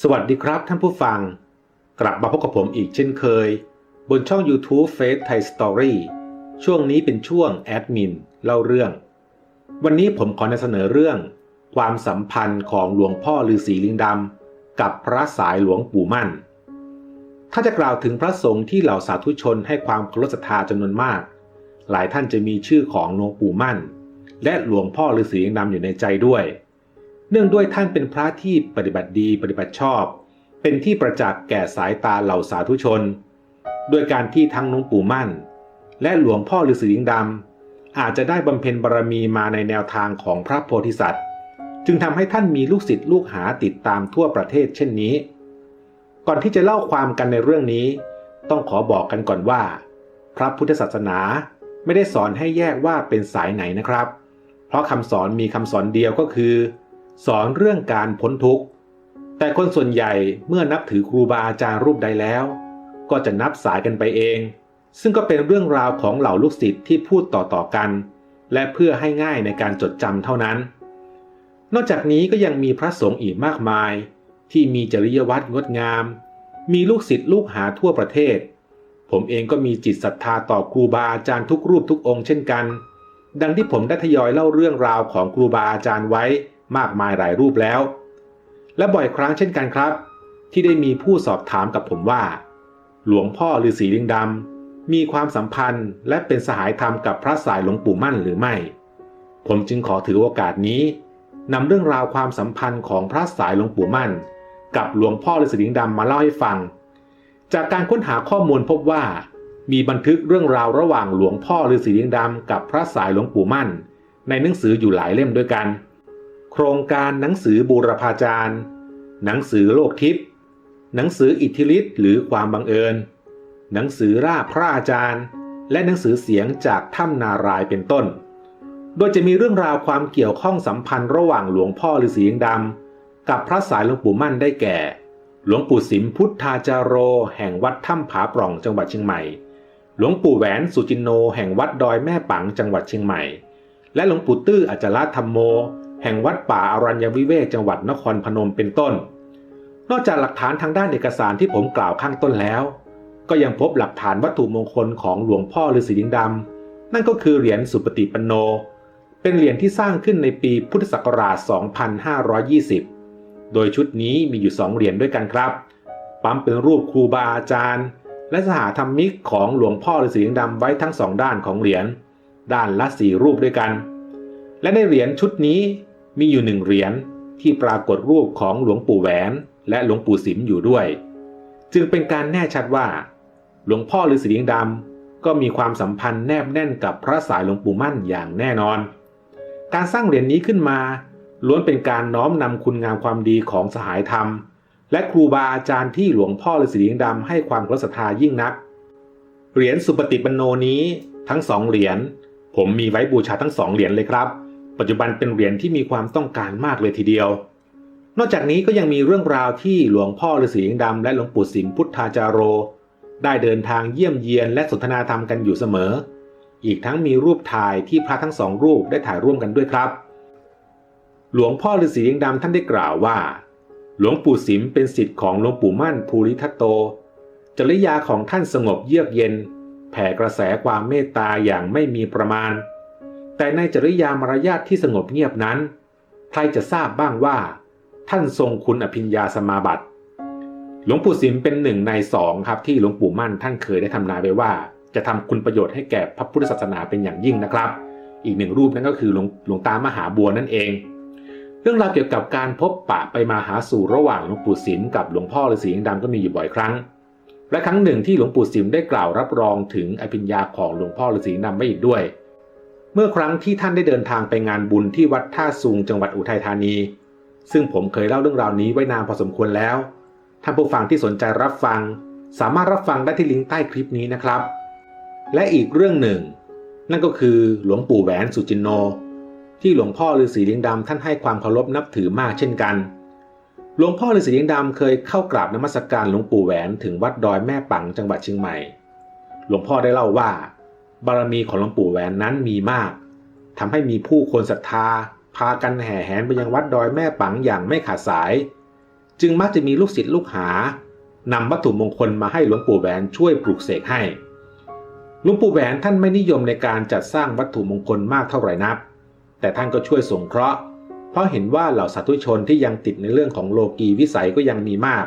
สวัสดีครับท่านผู้ฟัง กลับมาพบกับผมอีกเช่นเคย บนช่อง YouTube Face Thai Story ช่วงนี้เป็นช่วงแอดมินเล่าเรื่อง วันนี้ผมขอนำเสนอเรื่อง ความสัมพันธ์ของหลวงพ่อฤาษีลิงดำกับพระสายหลวงปู่มั่น ถ้าจะกล่าวถึงพระสงฆ์ที่เหล่าสาธุชนให้ความเคารพศรัทธาจำนวนมาก หลายท่านจะมีชื่อของหลวงปู่มั่น และหลวงพ่อฤาษีลิงดำอยู่ในใจด้วย เนื่องด้วยท่านเป็นพระที่ปฏิบัติดีปฏิบัติชอบ เป็นที่ประจักษ์แก่สายตาเหล่าสาธุชน ด้วยการที่ทั้งหลวงปู่มั่น และหลวงพ่อฤาษีลิงดำอาจจะได้บำเพ็ญบารมีมาในแนวทางของพระโพธิสัตว์ จึงทำให้ท่านมีลูกศิษย์ลูกหาติดตามทั่วประเทศเช่นนี้ ก่อนที่จะเล่าความกันในเรื่องนี้ ต้องขอบอกกันก่อนว่า พระพุทธศาสนาไม่ได้สอนให้แยกว่าเป็นสายไหนนะครับ เพราะคำสอนมีคำสอนเดียวก็คือ สอนเรื่องการพ้นทุกข์ แต่คนส่วนใหญ่เมื่อนับถือครูบาอาจารย์รูปใดแล้ว ก็จะนับสายกันไปเอง ซึ่งก็เป็นเรื่องราวของเหล่าลูกศิษย์ที่พูดต่อๆกัน และเพื่อให้ง่ายในการจดจำเท่านั้น นอกจากนี้ก็ยังมีพระสงฆ์อีกมากมาย ที่มีจริยวัตรงดงาม มีลูกศิษย์ลูกหาทั่วประเทศ ผมเองก็มีจิตศรัทธาต่อครูบาอาจารย์ทุกรูปทุกองค์เช่นกัน ดังที่ผมได้ทยอยเล่าเรื่องราวของครูบาอาจารย์ไว้ มากมายหลายรูปแล้ว และบ่อยครั้งเช่นกันครับ ที่ได้มีผู้สอบถามกับผมว่า หลวงพ่อฤาษีลิงดำมีความสัมพันธ์และเป็นสหายธรรมกับพระสายหลวงปู่มั่นหรือไม่ ผมจึงขอถือโอกาสนี้นำเรื่องราวความสัมพันธ์ของพระสายหลวงปู่มั่น กับหลวงพ่อฤาษีลิงดำมาเล่าให้ฟัง จากการค้นหาข้อมูลพบว่า มีบันทึกเรื่องราวระหว่างหลวงพ่อฤาษีลิงดำกับพระสายหลวงปู่มั่น ในหนังสืออยู่หลายเล่มด้วยกัน โครงการหนังสือบูรพาจารย์ หนังสือโลกทิพย์ หนังสืออิทธิฤทธิ์หรือความบังเอิญ หนังสือราพระอาจารย์ และหนังสือเสียงจากถ้ำนารายเป็นต้น โดยจะมีเรื่องราวความเกี่ยวข้องสัมพันธ์ระหว่างหลวงพ่อฤาษีลิงดำกับพระสายหลวงปู่มั่นได้แก่ หลวงปู่สิมพุทธาจาโร แห่งวัดถ้ำผาปล่องจังหวัดเชียงใหม่ หลวงปู่แหวนสุจินโน แห่งวัดดอยแม่ปังจังหวัดเชียงใหม่ และหลวงปู่ตื้ออัจฉริธรรมโม แห่งวัดป่าอารัญญวิเวกจังหวัดนครพนมเป็นต้น นอกจากหลักฐานทางด้านเอกสารที่ผมกล่าวข้างต้นแล้ว ก็ยังพบหลักฐานวัตถุมงคลของหลวงพ่อฤาษีลิงดำนั่นก็คือเหรียญสุปฏิปันโน เป็นเหรียญที่สร้างขึ้นในปีพุทธศักราช 2520 โดยชุดนี้มีอยู่ 2 เหรียญด้วยกันครับ ปั๊มเป็นรูปครูบาอาจารย์ และสหธรรมิกของหลวงพ่อฤาษีลิงดำไว้ทั้งสองด้านของเหรียญด้านละสี่รูปด้วยกัน และในเหรียญชุดนี้ มีอยู่หนึ่งเหรียญที่ปรากฏรูปของหลวงปู่แหวน และหลวงปู่สิมอยู่ด้วย จึงเป็นการแน่ชัดว่า หลวงพ่อฤาษีลิงดำก็มีความสัมพันธ์แนบแน่นกับพระสายหลวงปู่มั่นอย่างแน่นอน การสร้างเหรียญนี้ขึ้นมาล้วนเป็นการน้อมนำคุณงามความดีของสหายธรรม และครูบาอาจารย์ที่หลวงพ่อฤาษีลิงดำให้ความเคารพศรัทธายิ่งนัก เหรียญสุปฏิปันโนนี้ทั้งสองเหรียญผมมีไว้บูชาทั้งสองเหรียญเลยครับ ปัจจุบันเป็นเหรียญที่มีความต้องการมากเลยทีเดียว นอกจากนี้ก็ยังมีเรื่องราวที่หลวงพ่อฤาษีลิงดำและหลวงปู่สิมพุทธาจาโร ได้เดินทางเยี่ยมเยียนและสนทนาธรรมกันอยู่เสมอ อีกทั้งมีรูปถ่ายที่พระทั้งสองรูปได้ถ่ายร่วมกันด้วยครับ หลวงพ่อฤาษีลิงดำท่านได้กล่าวว่า หลวงปู่สิมเป็นศิษย์ของหลวงปู่มั่นภูริทัตโต จริยาของท่านสงบเยือกเย็น แผ่กระแสความเมตตาอย่างไม่มีประมาณ แต่ในจริยามารยาทที่สงบเงียบนั้น ใครจะทราบบ้างว่า ท่านทรงคุณอภิญญาสมาบัติ หลวงปู่สิมเป็นหนึ่งในสองครับที่หลวงปู่มั่นท่านเคยได้ทำนายไว้ว่า จะทำคุณประโยชน์ให้แก่พระพุทธศาสนาเป็นอย่างยิ่งนะครับ อีกหนึ่งรูปนั่นก็คือหลวงหลวงตามหาบัวนั่นเอง เรื่องราวเกี่ยวกับการพบปะไปมาหาสู่ระหว่างหลวงปู่สิมกับหลวงพ่อฤาษีลิงดำก็มีอยู่บ่อยครั้งและครั้งหนึ่งที่หลวงปู่สิมได้กล่าวรับรองถึงอภิญญาของหลวงพ่อฤาษีลิงดำไว้อีกด้วย เมื่อครั้งที่ท่านได้เดินทางไปงานบุญที่วัดท่าซุงจังหวัดอุทัยธานี ซึ่งผมเคยเล่าเรื่องราวนี้ไว้นานพอสมควรแล้ว ท่านผู้ฟังที่สนใจรับฟัง สามารถรับฟังได้ที่ลิงก์ใต้คลิปนี้นะครับ และอีกเรื่องหนึ่ง นั่นก็คือหลวงปู่แหวนสุจินโน ที่หลวงพ่อฤาษีเลิงดำท่านให้ความเคารพนับถือมากเช่นกัน หลวงพ่อฤาษีเลิงดำเคยเข้ากราบนมัสการหลวงปู่แหวนถึงวัดดอยแม่ปังจังหวัดเชียงใหม่ หลวงพ่อได้เล่าว่า บารมีของหลวงปู่แหวนนั้นมีมากทำให้มีผู้คนศรัทธา พากันแห่แหนไปยังวัดดอยแม่ปังอย่างไม่ขาดสาย จึงมักจะมีลูกศิษย์ลูกหานำวัตถุมงคลมาให้หลวงปู่แหวนช่วยปลูกเสกให้หลวงปู่แหวนท่านไม่นิยมในการจัดสร้างวัตถุมงคลมากเท่าไหร่นัก แต่ท่านก็ช่วยสงเคราะห์ เพราะเห็นว่าเหล่าสาธุชนที่ยังติดในเรื่องของโลกีวิสัยก็ยังมีมาก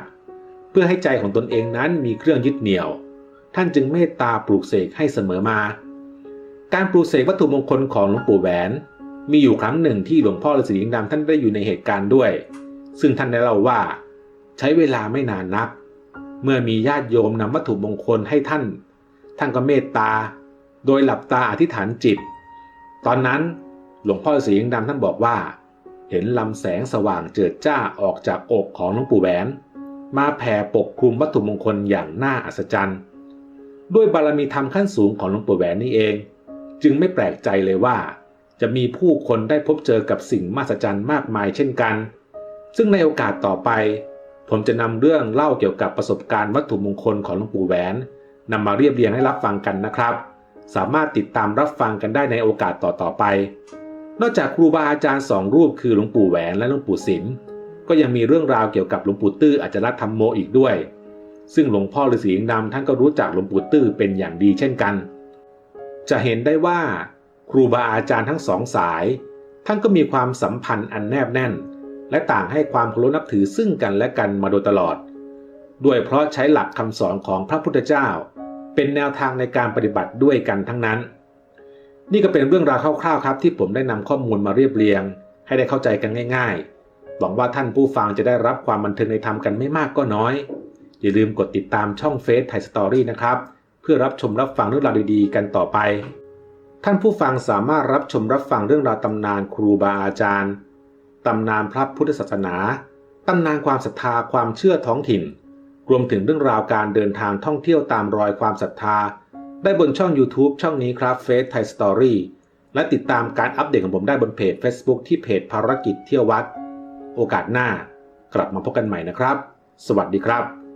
เพื่อให้ใจของตนเองนั้นมีเครื่องยึดเหนี่ยว ท่านจึงเมตตาปลูกเสกให้เสมอมา การปลูกเสกวัตถุมงคลของหลวงปู่แหวน มีอยู่ครั้งหนึ่งที่หลวงพ่อฤาษีลิงดำท่านได้อยู่ในเหตุการณ์ด้วย ซึ่งท่านได้เล่าว่า ใช้เวลาไม่นานนัก เมื่อมีญาติโยมนำวัตถุมงคลให้ท่าน ท่านก็เมตตา โดยหลับตาอธิษฐานจิต ตอนนั้นหลวงพ่อฤาษีลิงดำท่านบอกว่า เห็นลำแสงสว่างเจิดจ้าออกจากอกของหลวงปู่แหวน มาแผ่ปกคลุมวัตถุมงคลอย่างน่าอัศจรรย์ ด้วยบารมีธรรมขั้นสูงของหลวงปู่แหวนนี่เอง จึงไม่แปลกใจเลยว่า จะมีผู้คนได้พบเจอกับสิ่งมหัศจรรย์มากมายเช่นกัน ซึ่งในโอกาสต่อไป ผมจะนำเรื่องเล่าเกี่ยวกับประสบการณ์วัตถุมงคลของหลวงปู่แหวนนำมาเรียบเรียงให้รับฟังกันนะครับ สามารถติดตามรับฟังกันได้ในโอกาสต่อๆไป นอกจากครูบาอาจารย์สองรูปคือหลวงปู่แหวนและหลวงปู่สิมก็ยังมีเรื่องราวเกี่ยวกับหลวงปู่ตื้ออาจารย์ธรรมโมอีกด้วย ซึ่งหลวงพ่อฤาษีลิงดำท่านก็รู้จักหลวงปู่ตื้อเป็นอย่างดีเช่นกัน จะเห็นได้ว่า ครูบาอาจารย์ทั้งสองสาย ท่านก็มีความสัมพันธ์อันแนบแน่น และต่างให้ความเคารพนับถือซึ่งกันและกันมาโดยตลอด ด้วยเพราะใช้หลักคำสอนของพระพุทธเจ้า เป็นแนวทางในการปฏิบัติด้วยกันทั้งนั้น นี่ก็เป็นเรื่องราวคร่าวๆครับ ที่ผมได้นำข้อมูลมาเรียบเรียง ให้ได้เข้าใจกันง่าย ๆหวังว่าท่านผู้ฟังจะได้รับความบันเทิงในธรรมกันไม่มากก็น้อย อย่าลืมกดติดตามช่องเฟซไทยสตอรี่นะครับ เพื่อรับชมรับฟังเรื่องราวดีๆ กันต่อไป ท่านผู้ฟังสามารถรับชมรับฟังเรื่องราวตำนานครูบาอาจารย์ ตำนานพระพุทธศาสนา ตำนานความศรัทธาความเชื่อท้องถิ่น รวมถึงเรื่องราวการเดินทางท่องเที่ยวตามรอยความศรัทธา ได้บนช่อง YouTube ช่องนี้ครับเฟซไทยสตอรี่และติดตามการอัปเดตของผมได้บนเพจ Facebook ที่เพจภารกิจเที่ยววัด โอกาสหน้ากลับมาพบกันใหม่นะครับ สวัสดีครับ